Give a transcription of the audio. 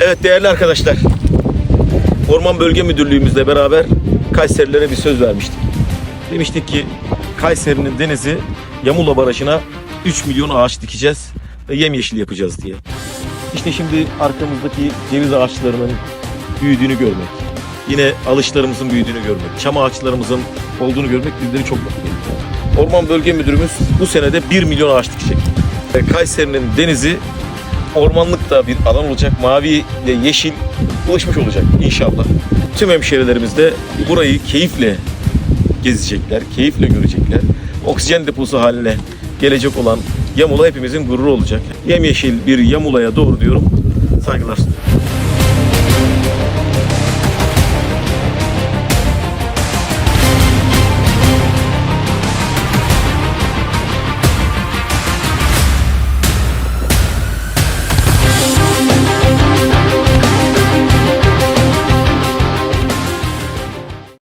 Evet değerli arkadaşlar. Orman Bölge Müdürlüğümüzle beraber Kayserilere bir söz vermiştik. Demiştik ki Kayseri'nin denizi Yamula Barajı'na 3 milyon ağaç dikeceğiz ve yemyeşil yapacağız diye. İşte şimdi arkamızdaki ceviz ağaçlarının büyüdüğünü görmek, yine alışlarımızın büyüdüğünü görmek, çam ağaçlarımızın olduğunu görmek bizleri çok mutlu ediyor. Orman Bölge Müdürümüz bu senede 1 milyon ağaç dikecek. Kayseri'nin denizi ormanlıkta bir alan olacak. Mavi ile yeşil buluşmuş olacak inşallah. Tüm hemşehrilerimiz de burayı keyifle gezecekler, keyifle görecekler. Oksijen deposu haline gelecek olan Yamula hepimizin gururu olacak. Yemyeşil bir Yamula'ya doğru diyorum. Saygılar sunuyorum.